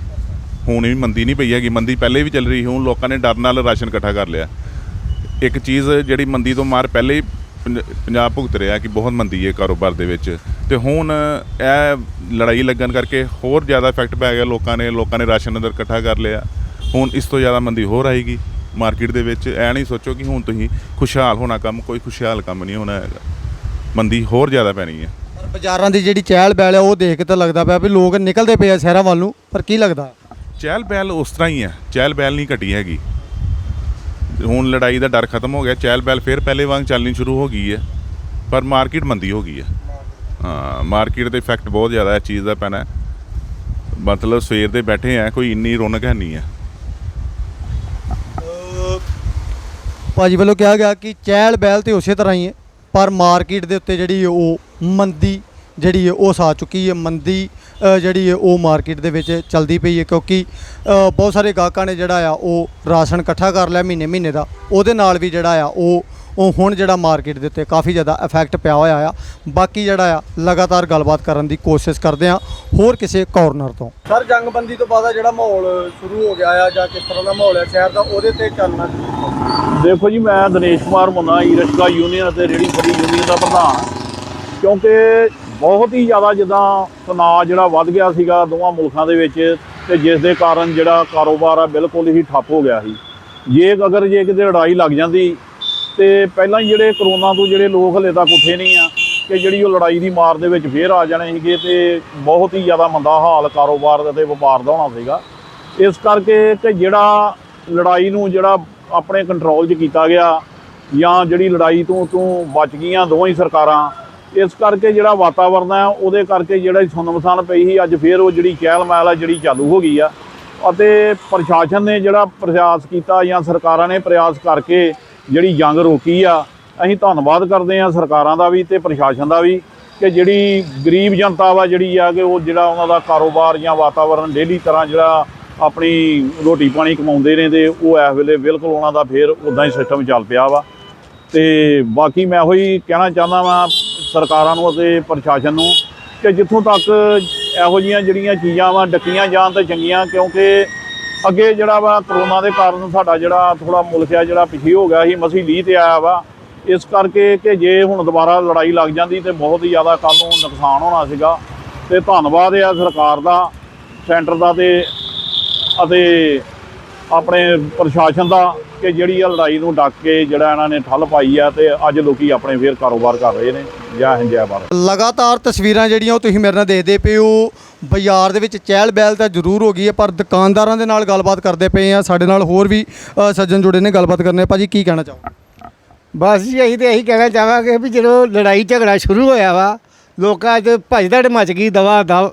ਹੁਣ ਵੀ ਮੰਦੀ ਨਹੀਂ ਪਈ ਹੈਗੀ ਮੰਦੀ ਪਹਿਲੇ ਵੀ ਚੱਲ ਰਹੀ ਸੀ ਹੁਣ ਲੋਕਾਂ ਨੇ ਡਰ ਨਾਲ ਰਾਸ਼ਨ ਇਕੱਠਾ ਕਰ ਲਿਆ। ਇੱਕ ਚੀਜ਼ ਜਿਹੜੀ ਮੰਦੀ ਤੋਂ ਮਾਰ ਪਹਿਲੇ ਹੀ ਪੰਜਾਬ ਭੁਗਤ ਰਿਹਾ ਕਿ ਬਹੁਤ ਮੰਦੀ ਹੈ ਕਾਰੋਬਾਰ ਦੇ ਵਿੱਚ। ਤੇ ਹੁਣ ਇਹ ਲੜਾਈ ਲੱਗਣ ਕਰਕੇ ਹੋਰ ਜ਼ਿਆਦਾ ਇਫੈਕਟ ਪੈ ਗਿਆ। ਲੋਕਾਂ ਨੇ ਲੋਕਾਂ ਨੇ ਰਾਸ਼ਨ ਅੰਦਰ ਇਕੱਠਾ ਕਰ ਲਿਆ। ਹੁਣ ਇਸ ਤੋਂ ਜ਼ਿਆਦਾ ਮੰਦੀ ਹੋਰ ਆਏਗੀ ਮਾਰਕੀਟ ਦੇ ਵਿੱਚ। ਐ ਨਹੀਂ ਸੋਚੋ ਕਿ ਹੁਣ ਤੁਸੀਂ ਖੁਸ਼ਹਾਲ ਹੋਣਾ ਕੰਮ ਕੋਈ ਖੁਸ਼ਹਾਲ ਕੰਮ ਨਹੀਂ ਹੋਣਾ ਹੈਗਾ। ਮੰਦੀ ਹੋਰ ਜ਼ਿਆਦਾ ਪੈਣੀ ਹੈ। ਪਰ ਬਾਜ਼ਾਰਾਂ ਦੀ ਜਿਹੜੀ ਚਹਿਲ ਪਹਿਲ ਹੈ ਉਹ ਦੇਖ ਕੇ ਤਾਂ ਲੱਗਦਾ ਪਿਆ ਵੀ ਲੋਕ ਨਿਕਲਦੇ ਪਏ ਆ ਸ਼ਹਿਰਾਂ ਵੱਲ ਨੂੰ। ਪਰ ਕੀ ਲੱਗਦਾ? ਚਹਿਲ ਪਹਿਲ ਉਸ ਤਰ੍ਹਾਂ ਹੀ ਹੈ। ਚਹਿਲ ਪਹਿਲ ਨਹੀਂ ਘਟੀ ਹੈਗੀ। ਹੁਣ ਲੜਾਈ ਦਾ ਡਰ ਖਤਮ ਹੋ ਗਿਆ, ਚਹਿਲ ਪਹਿਲ ਫਿਰ ਪਹਿਲੇ ਵਾਂਗ ਚੱਲਣੀ ਸ਼ੁਰੂ ਹੋ ਗਈ ਹੈ, ਪਰ ਮਾਰਕੀਟ ਮੰਦੀ ਹੋ ਗਈ ਹੈ। ਹਾਂ, ਮਾਰਕੀਟ ਤੇ ਇਫੈਕਟ ਬਹੁਤ ਜ਼ਿਆਦਾ ਇਸ ਚੀਜ਼ ਦਾ ਪੈਣਾ ਮਤਲਬ ਸਵੇਰ ਦੇ ਬੈਠੇ ਆ, ਕੋਈ ਇੰਨੀ ਰੌਣਕ ਹੈ ਨਹੀਂ ਹੈ। ਭਾਜੀ ਵੱਲੋਂ ਕਿਹਾ ਗਿਆ ਕਿ ਚਹਿਲ ਪਹਿਲ ਤੇ ਉਸੇ ਤਰ੍ਹਾਂ ਹੀ ਹੈ, ਪਰ ਮਾਰਕੀਟ ਦੇ ਉੱਤੇ ਜਿਹੜੀ ਉਹ ਮੰਦੀ ਜਿਹੜੀ ਹੈ ਉਹ ਸਾ ਚੁੱਕੀ ਹੈ ਮੰਦੀ ਜਿਹੜੀ ਹੈ ਉਹ ਮਾਰਕੀਟ ਦੇ ਵਿੱਚ ਚਲਦੀ ਪਈ ਹੈ ਕਿਉਂਕਿ ਬਹੁਤ ਸਾਰੇ ਗਾਹਕਾਂ ਨੇ ਜਿਹੜਾ ਆ ਉਹ ਰਾਸ਼ਨ ਇਕੱਠਾ ਕਰ ਲਿਆ ਮਹੀਨੇ ਮਹੀਨੇ ਦਾ। ਉਹਦੇ ਨਾਲ ਵੀ ਜਿਹੜਾ ਆ ਉਹ ਉਹ ਹੁਣ ਜਿਹੜਾ ਮਾਰਕੀਟ ਦੇ ਉੱਤੇ ਕਾਫੀ ਜ਼ਿਆਦਾ ਇਫੈਕਟ ਪਿਆ ਹੋਇਆ ਆ। ਬਾਕੀ ਜਿਹੜਾ ਆ ਲਗਾਤਾਰ ਗੱਲਬਾਤ ਕਰਨ ਦੀ ਕੋਸ਼ਿਸ਼ ਕਰਦੇ ਆ ਹੋਰ ਕਿਸੇ ਕਾਰਨਰ ਤੋਂ। ਸਰ ਜੰਗਬੰਦੀ ਤੋਂ ਬਾਅਦ ਜਿਹੜਾ ਮਾਹੌਲ ਸ਼ੁਰੂ ਹੋ ਗਿਆ ਆ ਜਾਂ ਕਿਸ ਤਰ੍ਹਾਂ ਦਾ ਮਾਹੌਲ ਹੈ ਸ਼ਹਿਰ ਦਾ ਉਹਦੇ ਤੇ ਚੱਲਣਾ ਦੇਖੋ ਜੀ ਮੈਂ ਦਿਨੇਸ਼ ਕੁਮਾਰ ਮੁੰਨਾ ਈਰਸ਼ਕਾ ਯੂਨੀਅਨ ਅਤੇ ਰੇਹੜੀ ਫੜੀ ਯੂਨੀਅਨ ਦਾ ਪ੍ਰਧਾਨ। ਕਿਉਂਕਿ ਬਹੁਤ ਹੀ ਜ਼ਿਆਦਾ ਜਿੱਦਾਂ ਤਣਾਅ ਜਿਹੜਾ ਵੱਧ ਗਿਆ ਸੀਗਾ ਦੋਵਾਂ ਮੁਲਕਾਂ ਦੇ ਵਿੱਚ ਤੇ ਜਿਸ ਦੇ ਕਾਰਨ ਜਿਹੜਾ ਕਾਰੋਬਾਰ ਆ ਬਿਲਕੁਲ ਹੀ ਠੱਪ ਹੋ ਗਿਆ ਸੀ। ਜੇ ਅਗਰ ਜੇ ਕਿਤੇ ਲੜਾਈ ਲੱਗ ਜਾਂਦੀ ਤੇ ਪਹਿਲਾਂ ਹੀ ਜਿਹੜੇ ਕਰੋਨਾ ਤੋਂ ਜਿਹੜੇ ਲੋਕ ਹਲੇ ਤੱਕ ਉੱਠੇ ਨਹੀਂ ਆ ਕਿ ਜਿਹੜੀ ਉਹ ਲੜਾਈ ਦੀ ਮਾਰ ਦੇ ਵਿੱਚ ਫੇਰ ਆ ਜਾਣੇ ਸੀਗੇ ਤੇ ਬਹੁਤ ਹੀ ਜ਼ਿਆਦਾ ਮੰਦਾ ਹਾਲ ਕਾਰੋਬਾਰ ਦਾ ਤੇ ਵਪਾਰ ਦਾ ਹੋਣਾ ਸੀਗਾ। ਇਸ ਕਰਕੇ ਕਿ ਜਿਹੜਾ ਲੜਾਈ ਨੂੰ ਜਿਹੜਾ ਆਪਣੇ ਕੰਟਰੋਲ 'ਚ ਕੀਤਾ ਗਿਆ ਜਾਂ ਜਿਹੜੀ ਲੜਾਈ ਤੋਂ ਤੋਂ ਬਚ ਗਈਆਂ ਦੋਵੇਂ ਸਰਕਾਰਾਂ ਇਸ ਕਰਕੇ ਜਿਹੜਾ ਵਾਤਾਵਰਨ ਹੈ, ਉਹਦੇ ਕਰਕੇ ਜਿਹੜਾ ਸੁੰਨਮਸਾਨ ਪਈ ਸੀ, ਅੱਜ ਫੇਰ ਉਹ ਜਿਹੜੀ ਚਹਿਲ ਮਹਿਲ ਆ, ਜਿਹੜੀ ਚਾਲੂ ਹੋ ਗਈ ਆ। ਅਤੇ ਪ੍ਰਸ਼ਾਸਨ ਨੇ ਜਿਹੜਾ ਪ੍ਰਯਾਸ ਕੀਤਾ ਜਾਂ ਸਰਕਾਰਾਂ ਨੇ ਪ੍ਰਯਾਸ ਕਰਕੇ ਜਿਹੜੀ ਜੰਗ ਰੋਕੀ ਆ, ਅਸੀਂ ਧੰਨਵਾਦ ਕਰਦੇ ਹਾਂ ਸਰਕਾਰਾਂ ਦਾ ਵੀ ਤੇ ਪ੍ਰਸ਼ਾਸਨ ਦਾ ਵੀ ਕਿ ਜਿਹੜੀ ਗਰੀਬ ਜਨਤਾ ਵਾ ਜਿਹੜੀ ਆ ਕਿ ਉਹ ਜਿਹੜਾ ਉਹਨਾਂ ਦਾ ਕਾਰੋਬਾਰ ਜਾਂ ਵਾਤਾਵਰਨ ਡੇਲੀ ਤਰ੍ਹਾਂ ਜਿਹੜਾ ਆਪਣੀ ਰੋਟੀ ਪਾਣੀ ਕਮਾਉਂਦੇ ਨੇ ਤੇ ਉਹ ਇਸ ਵੇਲੇ ਬਿਲਕੁਲ ਉਹਨਾਂ ਦਾ ਫੇਰ ਉਦਾਂ ਹੀ ਸਿਸਟਮ ਚੱਲ ਪਿਆ ਵਾ। ਤੇ ਬਾਕੀ ਮੈਂ ਉਹੀ ਕਹਿਣਾ ਚਾਹੁੰਦਾ ਵਾਂ ਸਰਕਾਰਾਂ ਨੂੰ ਅਤੇ ਪ੍ਰਸ਼ਾਸਨ ਨੂੰ ਕਿ ਜਿੱਥੋਂ ਤੱਕ ਇਹੋ ਜੀਆਂ ਜਿਹੜੀਆਂ ਚੀਜ਼ਾਂ ਵਾ ਡੱਕੀਆਂ ਜਾਣ ਤਾਂ ਚੰਗੀਆਂ, ਕਿਉਂਕਿ ਅੱਗੇ ਜਿਹੜਾ ਵਾ ਕਰੋਨਾ ਦੇ ਕਾਰਨ ਸਾਡਾ ਜਿਹੜਾ ਥੋੜਾ ਮੁਲਕ ਆ ਜਿਹੜਾ ਪਿੱਛੇ ਹੋ ਗਿਆ ਸੀ ਮਸੀ ਲੀਹ ਤੇ ਆਇਆ ਵਾ। ਇਸ ਕਰਕੇ ਕਿ ਜੇ ਹੁਣ ਦੁਬਾਰਾ ਲੜਾਈ ਲੱਗ ਜਾਂਦੀ ਤੇ ਬਹੁਤ ਹੀ ਜ਼ਿਆਦਾ ਕੱਲ ਨੂੰ ਨੁਕਸਾਨ ਹੋਣਾ ਸੀਗਾ। ਤੇ ਧੰਨਵਾਦ ਆ ਸਰਕਾਰ ਦਾ, ਸੈਂਟਰ ਦਾ ਤੇ ਅਤੇ ਆਪਣੇ ਪ੍ਰਸ਼ਾਸਨ ਦਾ। ਕਿ ਜਿਹੜੀ ਆ ਲੜਾਈ ਨੂੰ ਡੱਕ ਕੇ ਜਿਹੜਾ ਇਹਨਾਂ ਨੇ ਠੱਲ ਪਾਈ ਆ ਤੇ ਅੱਜ ਲੋਕੀ ਆਪਣੇ ਫੇਰ ਕਾਰੋਬਾਰ ਕਰ ਰਹੇ ਨੇ। ਜੈ ਹਿੰਦ ਜੈ ਭਾਰਤ। ਲਗਾਤਾਰ ਤਸਵੀਰਾਂ ਜਿਹੜੀਆਂ ਉਹ ਤੁਸੀਂ ਮੇਰੇ ਨਾਲ ਦੇਖਦੇ ਪਏ ਹੋ। ਬਾਜ਼ਾਰ ਦੇ ਵਿੱਚ ਚਹਿਲ ਬਹਿਲ ਤਾਂ ਜ਼ਰੂਰ ਹੋ ਗਈ ਹੈ ਪਰ ਦੁਕਾਨਦਾਰਾਂ ਦੇ ਨਾਲ ਗੱਲਬਾਤ ਕਰਦੇ ਪਏ ਆ ਸਾਡੇ ਨਾਲ ਹੋਰ ਵੀ ਸੱਜਣ ਜੁੜੇ ਨੇ ਗੱਲਬਾਤ ਕਰਨੇ। ਭਾਜੀ ਕੀ ਕਹਿਣਾ ਚਾਹੋ ਬਸ ਜੀ ਅਸੀਂ ਤੇ ਇਹੀ ਕਹਿਣਾ ਚਾਹਾਂਗੇ ਵੀ ਜਦੋਂ ਲੜਾਈ ਝਗੜਾ ਸ਼ੁਰੂ ਹੋਇਆ ਵਾ ਲੋਕਾਂ 'ਚ ਭਜਦੜ ਮਚ ਗਈ ਦਵਾ ਦਵ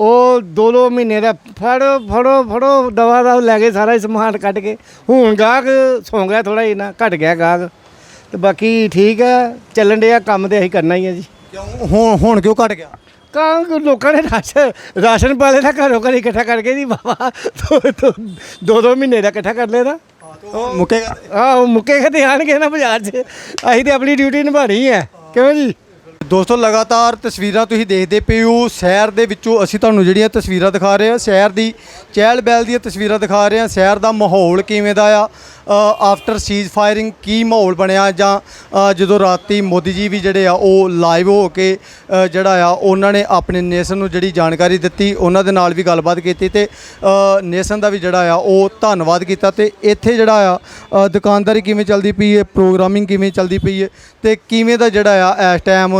ਉਹ ਦੋ ਦੋ ਮਹੀਨੇ ਦਾ ਫੜੋ ਫੜੋ ਫੜੋ ਦਵਾ ਦਾ ਲੈ ਕੇ ਸਾਰਾ ਹੀ ਸਮਾਨ ਕੱਢ ਕੇ। ਹੁਣ ਗਾਹਕ ਸੌਂ ਗਿਆ ਥੋੜਾ ਜਿਹਾ ਘਟ ਗਿਆ ਗਾਹਕ। ਤੇ ਬਾਕੀ ਠੀਕ ਆ ਚੱਲਣ ਡਿਆ ਕੰਮ ਤੇ ਅਸੀਂ ਕਰਨਾ ਹੀ ਆ ਜੀ। ਕਿਉਂ? ਹੁਣ ਹੁਣ ਕਿਉਂ ਘਟ ਗਿਆ? ਕਾਂ ਲੋਕਾਂ ਨੇ ਰਾਸ਼ਨ ਰਾਸ਼ਨ ਪਾਲੇ ਦਾ ਘਰੋਂ ਘਰ ਇਕੱਠਾ ਕਰਕੇ ਜੀ ਬਾਬਾ ਦੋ ਦੋ- ਮਹੀਨੇ ਦਾ ਇਕੱਠਾ ਕਰ ਲੈਦਾ ਮੁੱਕੇਗਾ? ਆਹ ਮੁੱਕੇ ਖਤੇ ਆਣਗੇ ਨਾ ਬਾਜ਼ਾਰ 'ਚ। ਅਸੀਂ ਤੇ ਆਪਣੀ ਡਿਊਟੀ ਨਿਭਾਣੀ ਹੈ ਕਿਉਂ ਜੀ? ਦੋਸਤੋ, ਲਗਾਤਾਰ ਤਸਵੀਰਾਂ ਤੁਸੀਂ ਦੇਖਦੇ ਪਏ ਹੋ। ਸ਼ਹਿਰ ਦੇ ਵਿੱਚੋਂ ਅਸੀਂ ਤੁਹਾਨੂੰ ਜਿਹੜੀਆਂ ਤਸਵੀਰਾਂ ਦਿਖਾ ਰਹੇ ਹਾਂ, ਸ਼ਹਿਰ ਦੀ ਚਹਿਲ ਬਹਿਲ ਦੀਆਂ ਤਸਵੀਰਾਂ ਦਿਖਾ ਰਹੇ ਹਾਂ, ਸ਼ਹਿਰ ਦਾ ਮਾਹੌਲ ਕਿਵੇਂ ਦਾ ਆ ਆਫਟਰ ਸੀਜ਼ ਫਾਇਰਿੰਗ ਕੀ ਮਾਹੌਲ ਬਣਿਆ ਜਾਂ ਜਦੋਂ ਰਾਤੀ ਮੋਦੀ ਜੀ ਵੀ ਜਿਹੜੇ ਆ ਉਹ ਲਾਈਵ ਹੋ ਕੇ ਜਿਹੜਾ ਆ, ਉਹਨਾਂ ਨੇ ਆਪਣੇ ਨੇਸ਼ਨ ਨੂੰ ਜਿਹੜੀ ਜਾਣਕਾਰੀ ਦਿੱਤੀ, ਉਹਨਾਂ ਦੇ ਨਾਲ ਵੀ ਗੱਲਬਾਤ ਕੀਤੀ ਤੇ ਨੇਸ਼ਨ ਦਾ ਵੀ ਜਿਹੜਾ ਆ, ਉਹ ਧੰਨਵਾਦ ਕੀਤਾ ਤੇ ਇੱਥੇ ਜਿਹੜਾ ਆ ਦੁਕਾਨਦਾਰੀ ਕਿਵੇਂ ਚੱਲਦੀ ਪਈ ਹੈ ਪ੍ਰੋਗਰਾਮਿੰਗ ਕਿਵੇਂ ਚੱਲਦੀ ਪਈ ਹੈ ਤੇ ਕਿਵੇਂ ਦਾ ਜਿਹੜਾ ਆ, ਇਸ ਟਾਈਮ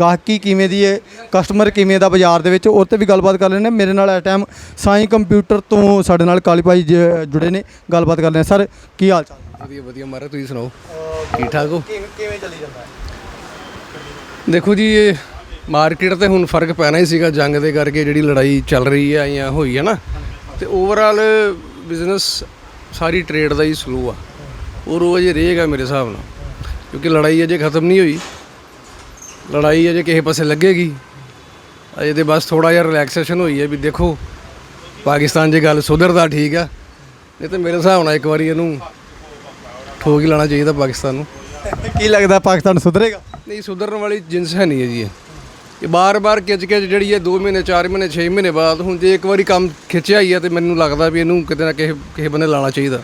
ਗਾਹਕੀ ਕਿਵੇਂ ਦੀ ਹੈ ਕਸਟਮਰ ਕਿਵੇਂ ਦਾ ਬਾਜ਼ਾਰ ਦੇ ਵਿੱਚ ਉਹ ਤੇ ਵੀ ਗੱਲਬਾਤ ਕਰ ਲੈਣੇ ਮੇਰੇ ਨਾਲ ਇਸ ਟਾਈਮ ਸਾਈ ਕੰਪਿਊਟਰ ਤੋਂ ਸਾਡੇ ਨਾਲ ਕਾਲੀ ਭਾਈ ਜ- ਜੁੜੇ ਨੇ, ਗੱਲਬਾਤ ਕਰ ਲੈਣੇ ਸਰ ਕੀ ਹਾਲ ਚਾਲ? ਵਧੀਆ ਵਧੀਆ ਮਾਰਾ ਤੁਸੀਂ ਸੁਣਾਓ? ਠੀਕ ਠਾਕ ਹੋ? ਕਿਵੇਂ ਚੱਲੀ ਜਾਂਦਾ ਦੇਖੋ ਜੀ ਇਹ ਮਾਰਕੀਟ ਤੇ ਹੁਣ ਫ਼ਰਕ ਪੈਣਾ ਹੀ ਸੀਗਾ ਜੰਗ ਦੇ ਕਰਕੇ ਜਿਹੜੀ ਲੜਾਈ ਚੱਲ ਰਹੀ ਹੈ ਜਾਂ ਹੋਈ ਹੈ ਨਾ। ਤੇ ਓਵਰਆਲ ਬਿਜ਼ਨਸ ਸਾਰੀ ਟ੍ਰੇਡ ਦਾ ਹੀ ਸਲੋ ਆ। ਉਹ ਰੋਜ਼ ਰਹੇਗਾ ਮੇਰੇ ਹਿਸਾਬ ਨਾਲ ਕਿਉਂਕਿ ਲੜਾਈ ਅਜੇ ਖਤਮ ਨਹੀਂ ਹੋਈ। ਲੜਾਈ ਅਜੇ ਕਿਸੇ ਪਾਸੇ ਲੱਗੇਗੀ। ਅਜੇ ਤੇ ਬਸ ਥੋੜਾ ਜਿਹਾ ਰਿਲੈਕਸੇਸ਼ਨ ਹੋਈ ਹੈ ਵੀ ਦੇਖੋ ਪਾਕਿਸਤਾਨ ਜੇ ਗੱਲ ਸੁਧਰਦਾ ਠੀਕ ਆ। ਨਹੀਂ ਤੇ ਮੇਰੇ ਹਿਸਾਬ ਨਾਲ ਇੱਕ ਵਾਰੀ ਇਹਨੂੰ ਠੋਕ ਹੀ ਲਾਣਾ ਚਾਹੀਦਾ ਪਾਕਿਸਤਾਨ ਨੂੰ। ਕੀ ਲੱਗਦਾ ਪਾਕਿਸਤਾਨ ਸੁਧਰੇਗਾ? ਨਹੀਂ ਸੁਧਰਨ ਵਾਲੀ ਜਿੰਸ ਹੈ ਨਹੀਂ ਹੈ ਜੀ ਇਹ। ਇਹ ਬਾਰ-ਬਾਰ ਖਿੱਚ ਕੇ ਜਿਹੜੀ ਹੈ 2 ਮਹੀਨੇ 4 ਮਹੀਨੇ 6 ਮਹੀਨੇ ਬਾਅਦ ਹੁਣ ਜੇ ਇੱਕ ਵਾਰੀ ਕੰਮ ਖਿੱਚਿਆ ਹੀ ਹੈ ਤੇ ਮੈਨੂੰ ਲੱਗਦਾ ਵੀ ਇਹਨੂੰ ਕਿਤੇ ਨਾ ਕਿਸੇ ਕਿਸੇ ਬੰਨੇ ਲਾਣਾ ਚਾਹੀਦਾ।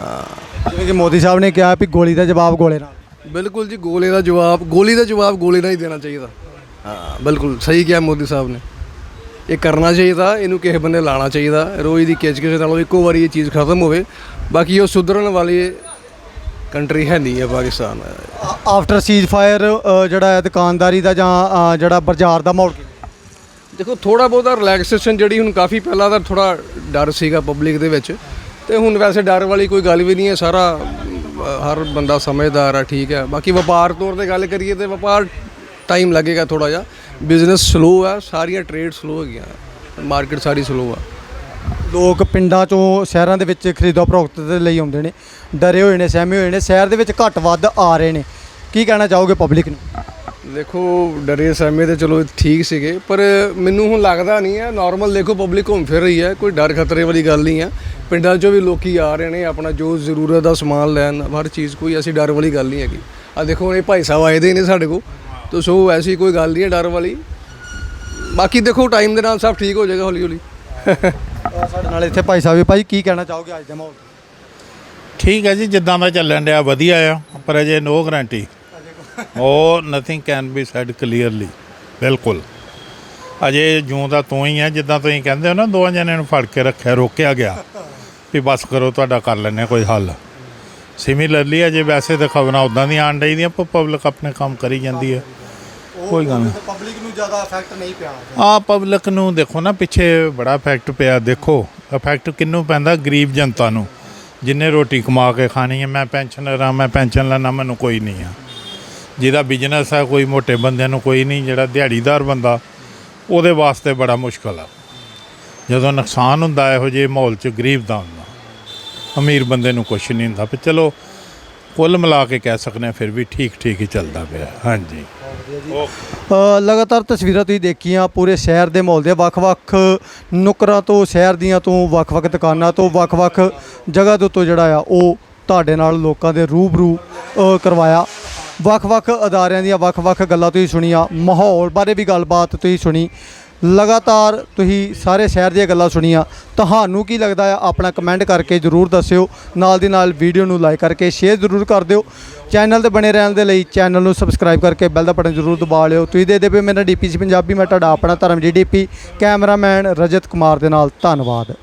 ਹਾਂ। ਜਿਵੇਂ ਕਿ ਮੋਦੀ ਸਾਹਿਬ ਨੇ ਕਿਹਾ ਵੀ ਗੋਲੀ ਦਾ ਜਵਾਬ ਗੋਲੇ ਨਾਲ। ਬਿਲਕੁਲ ਜੀ ਗੋਲੇ ਦਾ ਜਵਾਬ ਗੋਲੀ ਦਾ ਜਵਾਬ ਗੋਲੇ ਨਾਲ ਹੀ ਦੇਣਾ ਚਾਹੀਦਾ। ਹਾਂ ਬਿਲਕੁਲ ਸਹੀ ਕਿਹਾ ਮੋਦੀ ਸਾਹਿਬ ਨੇ। ਇਹ ਕਰਨਾ ਚਾਹੀਦਾ ਇਹਨੂੰ ਕਿਸੇ ਬੰਨੇ ਲਾਣਾ ਚਾਹੀਦਾ ਰੋਜ਼ ਦੀ ਖਿੱਚ ਕਿਸੇ ਨਾਲੋਂ ਇੱਕੋ ਵਾਰੀ ਇਹ ਚੀਜ਼ ਖਤਮ ਹੋਵੇ। ਬਾਕੀ ਉਹ ਸੁਧਰਨ ਵਾਲੀ ਕੰਟਰੀ ਹੈ ਨਹੀਂ ਹੈ ਪਾਕਿਸਤਾਨ। ਆਫਟਰ ਸੀਜ਼ ਫਾਇਰ ਜਿਹੜਾ ਹੈ ਦੁਕਾਨਦਾਰੀ ਦਾ ਜਾਂ ਜਿਹੜਾ ਬਾਜ਼ਾਰ ਦਾ ਮਾਹੌਲ ਦੇਖੋ ਥੋੜਾ ਬਹੁਤਾ ਰਿਲੈਕਸੇਸ਼ਨ ਜਿਹੜੀ ਹੁਣ ਕਾਫੀ ਪਹਿਲਾਂ ਦਾ ਥੋੜਾ ਡਰ ਸੀਗਾ ਪਬਲਿਕ ਦੇ ਵਿੱਚ। ਤੇ ਹੁਣ ਵੈਸੇ ਡਰ ਵਾਲੀ ਕੋਈ ਗੱਲ ਵੀ ਨਹੀਂ ਹੈ ਸਾਰਾ ਹਰ ਬੰਦਾ ਸਮਝਦਾਰ ਆ ਠੀਕ ਹੈ। ਬਾਕੀ ਵਪਾਰ ਤੌਰ ਤੇ ਗੱਲ ਕਰੀਏ ਤੇ ਵਪਾਰ ਟਾਈਮ ਲੱਗੇਗਾ ਥੋੜਾ ਜਿਹਾ। ਬਿਜ਼ਨਸ ਸਲੋ ਆ ਸਾਰੀਆਂ ਟ੍ਰੇਡ ਸਲੋ ਹੈਗੀਆਂ। ਮਾਰਕੀਟ ਸਾਰੀ ਸਲੋ ਆ। ਲੋਕ ਪਿੰਡਾਂ ਚੋਂ ਸ਼ਹਿਰਾਂ ਦੇ ਵਿੱਚ ਖਰੀਦੋ ਪ੍ਰੋਕਤ ਦੇ ਲਈ ਆਉਂਦੇ ਨੇ। ਡਰੇ ਹੋਏ ਨੇ ਸਹਿਮੇ ਹੋਏ ਨੇ। ਸ਼ਹਿਰ ਦੇ ਵਿੱਚ ਘੱਟ ਵੱਧ ਆ ਰਹੇ ਨੇ। ਕੀ ਕਹਿਣਾ ਚਾਹੋਗੇ ਪਬਲਿਕ ਨੂੰ? ਦੇਖੋ ਡਰੇ ਸਮੇਂ ਤੇ ਚਲੋ ਠੀਕ ਸੀਗੇ ਪਰ ਮੈਨੂੰ ਹੁਣ ਲੱਗਦਾ ਨਹੀਂ ਹੈ ਨਾਰਮਲ ਦੇਖੋ ਪਬਲਿਕ ਘੁੰਮ ਫਿਰ ਰਹੀ ਹੈ ਕੋਈ ਡਰ ਖਤਰੇ ਵਾਲੀ ਗੱਲ ਨਹੀਂ ਹੈ ਪਿੰਡਾਂ 'ਚੋਂ ਵੀ ਲੋਕੀ ਆ ਰਹੇ ਨੇ। ਆਪਣਾ ਜੋ ਜ਼ਰੂਰਤ ਦਾ ਸਮਾਨ ਲੈਣ ਹਰ ਚੀਜ਼ ਕੋਈ ਐਸੀ ਡਰ ਵਾਲੀ ਗੱਲ ਨਹੀਂ ਹੈਗੀ। ਆ ਦੇਖੋ ਇਹ ਭਾਈ ਸਾਹਿਬ ਆਏ ਦੇ ਨੇ ਸਾਡੇ ਕੋਲ। ਤਾਂ ਸੋ ਐਸੀ ਕੋਈ ਗੱਲ ਨਹੀਂ ਹੈ ਡਰ ਵਾਲੀ। ਬਾਕੀ ਦੇਖੋ ਟਾਈਮ ਦੇ ਨਾਲ ਸਭ ਠੀਕ ਹੋ ਜਾਏਗਾ ਹੌਲੀ ਹੌਲੀ ਸਾਡੇ ਨਾਲ ਇੱਥੇ ਭਾਈ ਸਾਹਿਬ ਵੀ ਭਾਈ ਕੀ ਕਹਿਣਾ ਚਾਹੋਗੇ ਅੱਜ ਦੇ ਮਾਹੌਲ ਤੇ? ਠੀਕ ਹੈ ਜੀ ਜਿੱਦਾਂ ਦਾ ਚੱਲਣ ਡਿਆ ਵਧੀਆ ਆ ਪਰ ਅਜੇ ਨੋ ਗਰੰਟੀ ਉਹ nothing can be said clearly ਬਿਲਕੁਲ। ਅਜੇ ਜੂੰ ਦਾ ਤੂੰ ਹੀ ਹੈ ਜਿੱਦਾਂ ਤੁਸੀਂ ਕਹਿੰਦੇ ਹੋ ਨਾ ਦੋਵਾਂ ਜਣਿਆਂ ਨੂੰ ਫੜ ਕੇ ਰੱਖਿਆ ਰੋਕਿਆ ਗਿਆ। ਵੀ ਬਸ ਕਰੋ ਤੁਹਾਡਾ ਕਰ ਲੈਣੇ ਕੋਈ ਹੱਲ। ਸਿਮਿਲਰਲੀ ਅਜੇ ਵੈਸੇ ਤਾਂ ਖਬਰਾਂ ਉਦਾਂ ਦੀਆਂ ਆਣ ਦੀਆਂ ਪਰ ਪਬਲਿਕ ਆਪਣੇ ਕੰਮ ਕਰੀ ਜਾਂਦੀ ਹੈ। ਕੋਈ ਗੱਲ ਨਹੀਂ। ਪਬਲਿਕ ਨੂੰ ਜ਼ਿਆਦਾ ਇਫੈਕਟ ਨਹੀਂ ਪਿਆ। ਆ ਪਬਲਿਕ ਨੂੰ ਦੇਖੋ ਨਾ ਪਿੱਛੇ ਬੜਾ ਇਫੈਕਟ ਪਿਆ ਦੇਖੋ। ਇਫੈਕਟ ਕਿੰਨੂੰ ਪੈਂਦਾ? ਗਰੀਬ ਜਨਤਾ ਨੂੰ। ਜਿੰਨੇ ਰੋਟੀ ਕਮਾ ਕੇ ਖਾਣੀ ਹੈ ਮੈਂ ਪੈਨਸ਼ਨਰ ਆ ਮੈਂ ਪੈਨਸ਼ਨ ਲੈਣਾ ਮੈਨੂੰ ਕੋਈ ਨਹੀਂ ਆ। ਜਿਹਦਾ ਬਿਜ਼ਨਸ ਹੈ ਕੋਈ ਮੋਟੇ ਬੰਦਿਆਂ ਨੂੰ ਕੋਈ ਨਹੀਂ ਜਿਹੜਾ ਦਿਹਾੜੀਦਾਰ ਬੰਦਾ ਉਹਦੇ ਵਾਸਤੇ ਬੜਾ ਮੁਸ਼ਕਲ ਆ। ਜਦੋਂ ਨੁਕਸਾਨ ਹੁੰਦਾ ਇਹੋ ਜਿਹੇ ਮਾਹੌਲ 'ਚ ਗਰੀਬ ਦਾ ਅਮੀਰ ਬੰਦੇ ਨੂੰ ਕੁਝ ਨਹੀਂ ਹੁੰਦਾ। ਪਰ ਚਲੋ ਕੁੱਲ ਮਿਲਾ ਕੇ ਕਹਿ ਸਕਦੇ ਹਾਂ ਫਿਰ ਵੀ ਠੀਕ ਠੀਕ ਹੀ ਚੱਲਦਾ ਪਿਆ। ਹਾਂਜੀ। ਅ, ਲਗਾਤਾਰ ਤਸਵੀਰਾਂ ਤੁਸੀਂ ਦੇਖੀਆਂ ਪੂਰੇ ਸ਼ਹਿਰ ਦੇ ਮਾਹੌਲ ਦੇ ਵੱਖ-ਵੱਖ ਨੁਕਰਾਂ ਤੋਂ ਸ਼ਹਿਰ ਦੀਆਂ ਤੋਂ ਵੱਖ-ਵੱਖ ਦੁਕਾਨਾਂ ਤੋਂ ਵੱਖ-ਵੱਖ ਜਗ੍ਹਾ ਦੇ ਉੱਤੋਂ ਜਿਹੜਾ ਆ ਉਹ ਤੁਹਾਡੇ ਨਾਲ ਲੋਕਾਂ ਦੇ ਰੂਬਰੂ ਅ, ਕਰਵਾਇਆ। ਵੱਖ-ਵੱਖ ਅਦਾਰਿਆਂ ਦੀਆਂ ਵੱਖ-ਵੱਖ ਗੱਲਾਂ ਤੁਸੀਂ ਸੁਣੀਆਂ ਮਾਹੌਲ ਬਾਰੇ ਵੀ ਗੱਲਬਾਤ ਤੁਸੀਂ ਸੁਣੀ। ਲਗਾਤਾਰ ਤੁਸੀਂ ਸਾਰੇ ਸ਼ਹਿਰ ਦੀਆਂ ਗੱਲਾਂ ਸੁਣੀਆਂ, ਤੁਹਾਨੂੰ ਕੀ ਲੱਗਦਾ ਆ? ਆਪਣਾ ਕਮੈਂਟ ਕਰਕੇ ਜਰੂਰ ਦੱਸਿਓ। ਨਾਲ ਦੀ ਨਾਲ ਵੀਡੀਓ ਨੂੰ ਲਾਈਕ ਕਰਕੇ ਸ਼ੇਅਰ ਜ਼ਰੂਰ ਕਰ ਦਿਓ। ਚੈਨਲ ਤੇ ਬਣੇ ਰਹਿਣ ਦੇ ਲਈ ਚੈਨਲ ਨੂੰ ਸਬਸਕ੍ਰਾਈਬ ਕਰਕੇ ਬੈਲ ਦਾ ਬਟਨ ਜ਼ਰੂਰ ਦਬਾ ਲਿਓ। ਤੁਸੀਂ ਦੇ ਦੇ ਪਏ ਮੇਰਾ ਡੀਪੀਸੀ ਪੰਜਾਬੀ, ਮੈਂ ਤੁਹਾਡਾ ਆਪਣਾ ਧਰਮ ਜੀ ਡੀਪੀ ਕੈਮਰਾਮੈਨ ਰਜਤ ਕੁਮਾਰ ਦੇ ਨਾਲ। ਧੰਨਵਾਦ।